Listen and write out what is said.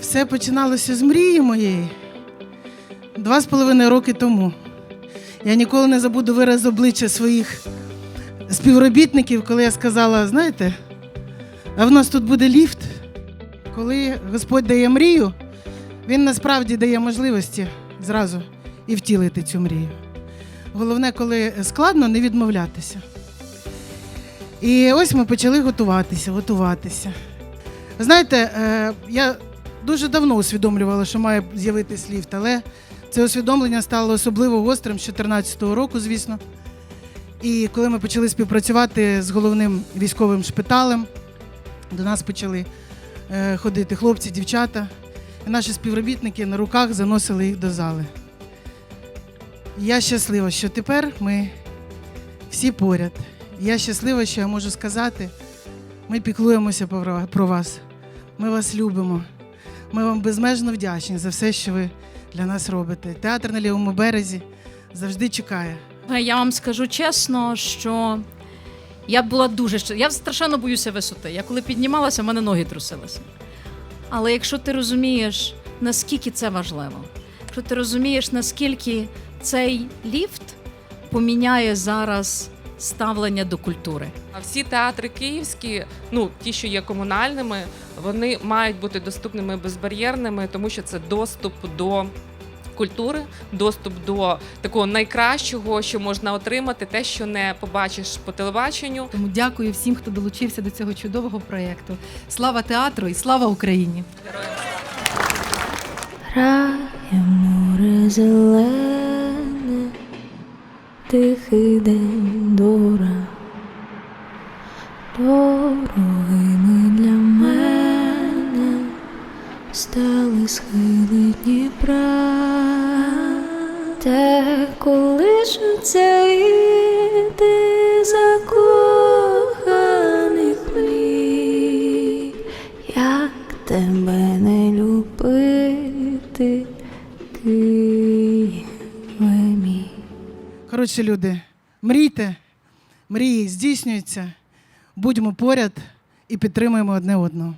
Все починалося з мрії моєї два з половиною роки тому. Я ніколи не забуду вираз обличчя своїх співробітників, коли я сказала: знаєте, а в нас тут буде ліфт. Коли Господь дає мрію, Він насправді дає можливості зразу і втілити цю мрію. Головне, коли складно, не відмовлятися. І ось ми почали готуватися, готуватися. Знаєте, е, я дуже давно усвідомлювала, що має з'явитись ліфт, але це усвідомлення стало особливо гострим з 2014 року, звісно. І коли ми почали співпрацювати з головним військовим шпиталем, до нас почали е, ходити хлопці, дівчата, і наші співробітники на руках заносили їх до зали. Я щаслива, що тепер ми всі поряд. Я щаслива, що я можу сказати, ми піклуємося про- вас. Ми вас любимо. Ми вам безмежно вдячні за все, що ви для нас робите. Театр на лівому березі завжди чекає. Я вам скажу чесно, що я була дуже щ- Я страшенно боюся висоти. Я коли піднімалася, в мене ноги трусилися. Але якщо ти розумієш, наскільки це важливо, якщо ти розумієш, наскільки цей ліфт поміняє зараз ставлення до культури. А Всі театри київські, ну ті, що є комунальними, вони мають бути доступними безбар'єрними, тому що це доступ до культури, доступ до такого найкращого, що можна отримати, те, що не побачиш по телебаченню. Тому дякую всім, хто долучився до цього чудового проєкту. Слава театру і слава Україні! Зелене, тихий день дора, дорогими для мене стали схили Дніпра, те колишуться іти закоханих мрій, як тебе не любити, Києве мій. Коротше, люди, мрійте, мрії здійснюються, будьмо поряд і підтримуємо одне одного.